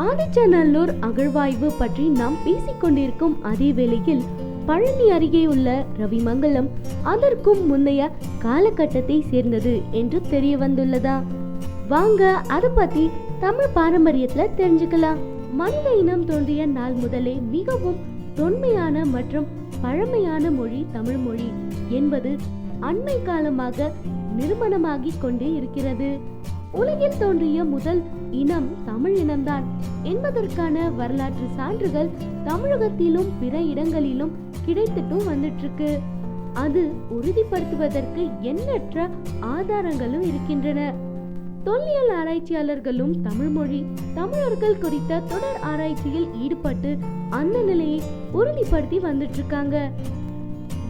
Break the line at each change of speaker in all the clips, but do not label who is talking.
ஆதிச்சநல்லூர் அகழ்வாய்வு பற்றி நாம் பேசிக்கொண்டிருக்கும் அதே வேளையில் பழனி அருகே உள்ள ரவிமங்கலம் அதற்கும் முந்தைய காலகட்டத்தை சேர்ந்தது என்று தெரிய வந்துள்ளதா வாங்க அதை பத்தி தமிழ் பாரம்பரியத்துல தெரிஞ்சுக்கலாம். மனித இனம் தோன்றிய நாள் முதலே மிகவும் தொன்மையான மற்றும் பழமையான மொழி தமிழ் மொழி என்பது அண்மை காலமாக நிறுவனமாகிக் கொண்டே இருக்கிறது. உலகில் தோன்றிய முதல் இனம் தமிழ் இனம்தான். என்பதற்கான வரலாற்று சான்றுகள் தமிழகத்திலும் பிற இடங்களிலும் கிடைத்துட்டும் வந்துட்டு இருக்கு அது உறுதிப்படுத்துவதற்கு எண்ணற்ற ஆதாரங்களும் இருக்கின்றன. தொல்லியல் ஆராய்ச்சியாளர்களும் தமிழ் மொழி தமிழர்கள் குறித்த தொடர் ஆராய்ச்சியில் ஈடுபட்டு அந்த நிலையை உறுதிப்படுத்தி வந்துட்டு இருக்காங்க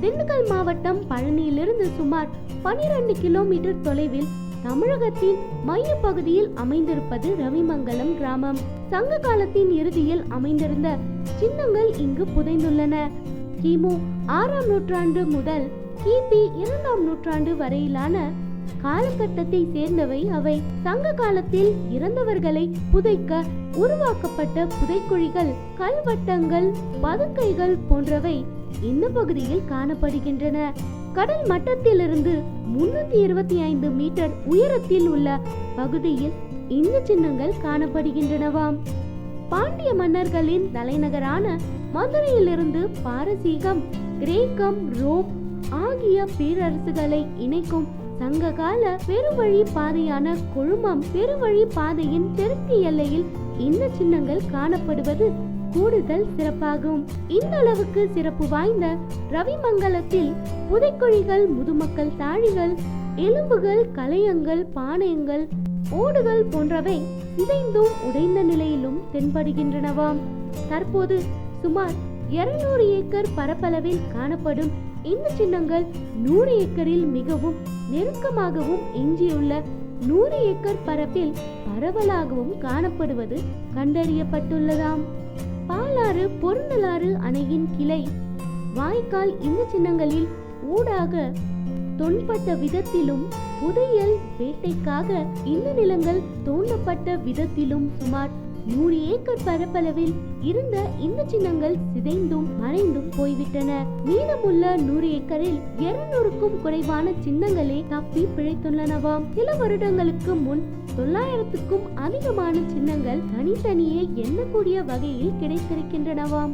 திண்டுக்கல் மாவட்டம் பழனியிலிருந்து சுமார் 12 கிலோமீட்டர் தொலைவில் தமிழகத்தின் மைய பகுதியில் அமைந்திருப்பது ரவிமங்கலம் கிராமம். சங்க காலத்தின் இறுதியில் அமைந்திருந்த சின்னங்கள் இங்கு புதைந்துள்ளன. கிமு ஆறாம் நூற்றாண்டு முதல் கிபி இரண்டாம் நூற்றாண்டு வரையிலான காலகட்டத்தை சேர்ந்தவை அவை. சங்க காலத்தில் இறந்தவர்களை புதைக்க உருவாக்கப்பட்ட புதைக்குழிகள் கல்வட்டங்கள் பதுக்கைகள் போன்றவை இந்த பகுதியில் காணப்படுகின்றன. கடல் மட்டத்திலிருந்து முன்னூத்தி இருபத்தி ஐந்து மீட்டர் உயரத்தில் உள்ள பகுதியில் இந்த சின்னங்கள் காணப்படுகின்றனவாம். பாண்டிய மன்னர்களின் தலைநகரான மதுரையிலிருந்து பாரசீகம் கிரேக்கம் ரோம் ஆகிய பேரரசுகளை இணைக்கும் சங்ககால பெருவழி பாதையான கொழுமம் பெருவழி பாதையின் தெற்கு எல்லையில் இந்த சின்னங்கள் காணப்படுவது கூடுதல் சிறப்பாகும். இந்த அளவுக்கு சிறப்பு வாய்ந்த ரவிமங்கலத்தில் புதைக்குழிகள் முதுமக்கள் தாழிகள் எலும்புகள் கலையங்கள் பானையங்கள் ஓடுகள் போன்றவை சிதைந்தும் உடைந்த நிலையிலும் தென்படுகின்றனவாம் தற்போது சுமார் 200 ஏக்கர் பரப்பளவில் காணப்படும் இந்த சின்னங்கள் நூறு ஏக்கரில் மிகவும் நெருக்கமாகவும் எஞ்சியுள்ள நூறு ஏக்கர் பரப்பில் பரவலாகவும் காணப்படுவது கண்டறியப்பட்டுள்ளதாம். பாலாறு பொருந்தலாறு அணையின் கிளை. வாய்க்கால் இந்த சின்னங்களில் ஊடாக தொன்பட்ட விதத்திலும் புதையல் வேட்டைக்காக இந்த நிலங்கள் தோண்டப்பட்ட விதத்திலும் சுமார் நூறு ஏக்கர் பரப்பளவில் இருந்த இந்த சின்னங்கள் சிதைந்தும் மறைந்தும் போய்விட்டன. மீதமுள்ள நூறு ஏக்கரில் இருநூறுக்கும் குறைவான சின்னங்களே தப்பி பிழைத்துள்ளனவாம். சில வருடங்களுக்கு முன் தொள்ளாயிரத்துக்கும் அதிகமான சின்னங்கள் தனித்தனியே எண்ணக்கூடிய வகையில் கிடைத்திருக்கின்றனவாம்.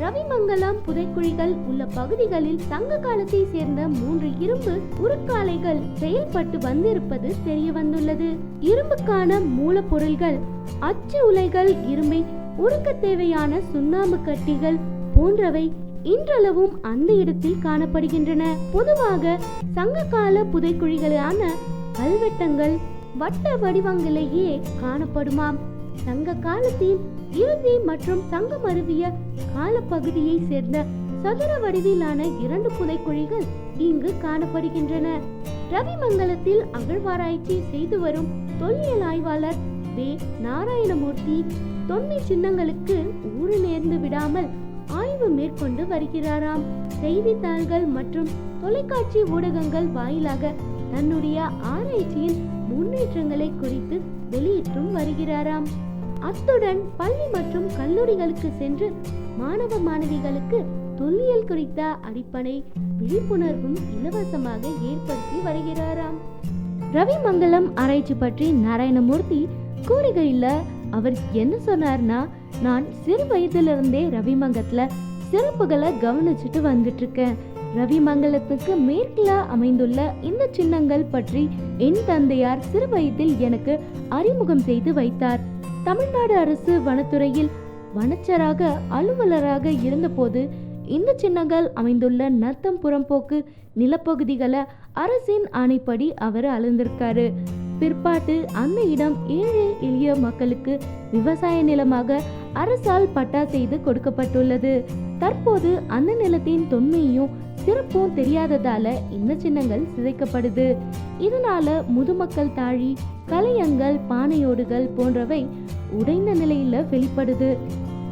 ரவிமங்கலம் புதைக்குழிகள் உள்ள பகுதிகளில் சங்க காலத்தை சேர்ந்த மூன்று இரும்பு உருக்காலைகள் செயல்பட்டு வந்திருப்பது தெரிய வந்துள்ளது இரும்புக்கான மூலப்பொருள்கள் அச்சு உலைகள் இரும்பை உருக்க தேவையான சுண்ணாம்பு கட்டிகள் போன்றவை இன்றளவும் அந்த இடத்தில் காணப்படுகின்றன. பொதுவாக சங்ககால புதைக்குழிகளான கல்வெட்டங்கள் வட்ட வடிவங்களையே காணப்படுமாம். சங்க காலத்தின் இறுதி மற்றும் தங்கம் அருவிய காலப்பகுதியை சேர்ந்த சதுர வடிவிலான இரண்டு புதைக்குழிகள் இங்கு காணப்படுகின்றன. ரவிமங்கலத்தில் அகழ்வாராய்ச்சி செய்து வரும் தொல்லியல் ஆய்வாளர் வே. நாராயணமூர்த்தி தொன்மை சின்னங்களுக்கு ஊறு நேர்ந்து விடாமல் ஆய்வு மேற்கொண்டு வருகிறாராம். செய்தித்தாள்கள் மற்றும் தொலைக்காட்சி ஊடகங்கள் வாயிலாக தன்னுடைய ஆராய்ச்சியின் முன்னேற்றங்களை குறித்து வெளியிட்டும் வருகிறாராம். அத்துடன் பள்ளி மற்றும் கல்லூரிகளுக்கு சென்று மாணவ மாணவிகளுக்கு தொல்லியல் குறித்த அடிப்படை விழிப்புணர்வும் இலவசமாக ஏற்படுத்தி வருகிறாராம். ரவிமங்கலம் ஆராய்ச்சி பற்றி நாராயணமூர்த்தி கூறுகையில் அவர் என்ன சொன்னார்னா நான் சிறு வயதிலிருந்தே ரவிமங்கத்தில் சிறப்புகளை கவனிச்சுட்டு வந்துட்டு இருக்கேன் ரவிமங்கலத்துக்கு மேற்கில் அமைந்துள்ள இந்த சின்னங்கள் பற்றி என் தந்தையார் சிறு வயதில் எனக்கு அறிமுகம் செய்து வைத்தார். தமிழ்நாடு அரசு வனத்துறையில் வனச்சராக அலுவலராக இருந்தபோது இந்த சின்னங்கள் அமைந்துள்ள நத்தம் புறம்போக்கு நிலப்பகுதிகளை அரசின் ஆணைப்படி அவர் அளந்திருக்காரு. பிற்பாட்டு அந்த இடம் ஏழை எளிய மக்களுக்கு விவசாய நிலமாக அரசால் பட்டா செய்து கொடுக்கப்பட்டுள்ளது. தற்போது அந்த நிலத்தின் தொன்மையும் சிறப்பும் தெரியாததால இந்த சின்னங்கள் சிதைக்கப்படுது. இதனால முதுமக்கள் தாழி கலையங்கள் பானையோடுகள் போன்றவை உடைந்த நிலையில வெளிப்படுது.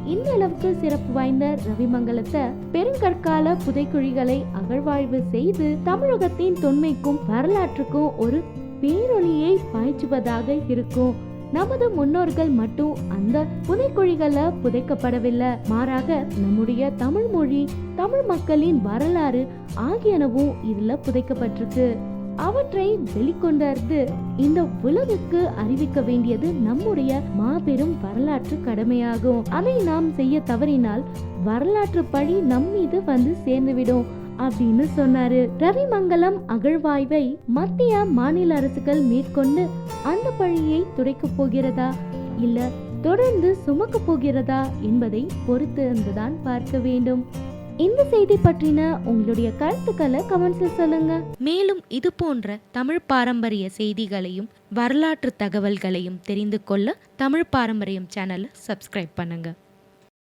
இந்த அளவுக்கு சிறப்பு வாய்ந்த ரவிமங்கலத்தை பெருங்கற்கால புதைக்குழிகளை அகழ்வாய்வு செய்து தமிழகத்தின் தொன்மைக்கும் வரலாற்றுக்கும் ஒரு பேரொளியை பாய்ச்சுவதாக இருக்கும். நமது முன்னோர்கள் மட்டும் அந்த புதைக்குழிகளை புதைக்கப்படவில்லை. மாறாக நம்முடைய தமிழ் மொழி தமிழ் மக்களின் வரலாறு ஆகியனவும் இதுல புதைக்கப்பட்டிருக்கு. அவற்றை வெளிக்கொணர்ந்து இந்த உலகுக்கு அறிவிக்க வேண்டியது நம்முடைய மாபெரும் வரலாற்று கடமையாகும். அதை நாம் செய்ய தவறினால் வரலாற்று பழி நம் மீது வந்து சேர்ந்துவிடும் அப்படின்னு சொன்னாரு. ரவிமங்கலம் அகழ்வாய்வை மத்திய மாநில அரசுகள் மேற்கொண்டு அந்த பழியை துடைக்கப் போகிறதா? இல்ல தொடர்ந்து சுமக்க போகிறதா என்பதை பொறுத்து இருந்துதான் பார்க்க வேண்டும். இந்த செய்தி பற்றின உங்களுடைய கருத்துக்களை கமெண்ட்ஸில் சொல்லுங்க.
மேலும் இது போன்ற தமிழ் பாரம்பரிய செய்திகளையும் வரலாற்று தகவல்களையும் தெரிந்து கொள்ள தமிழ் பாரம்பரியம் சேனலை சப்ஸ்கிரைப் பண்ணுங்கள்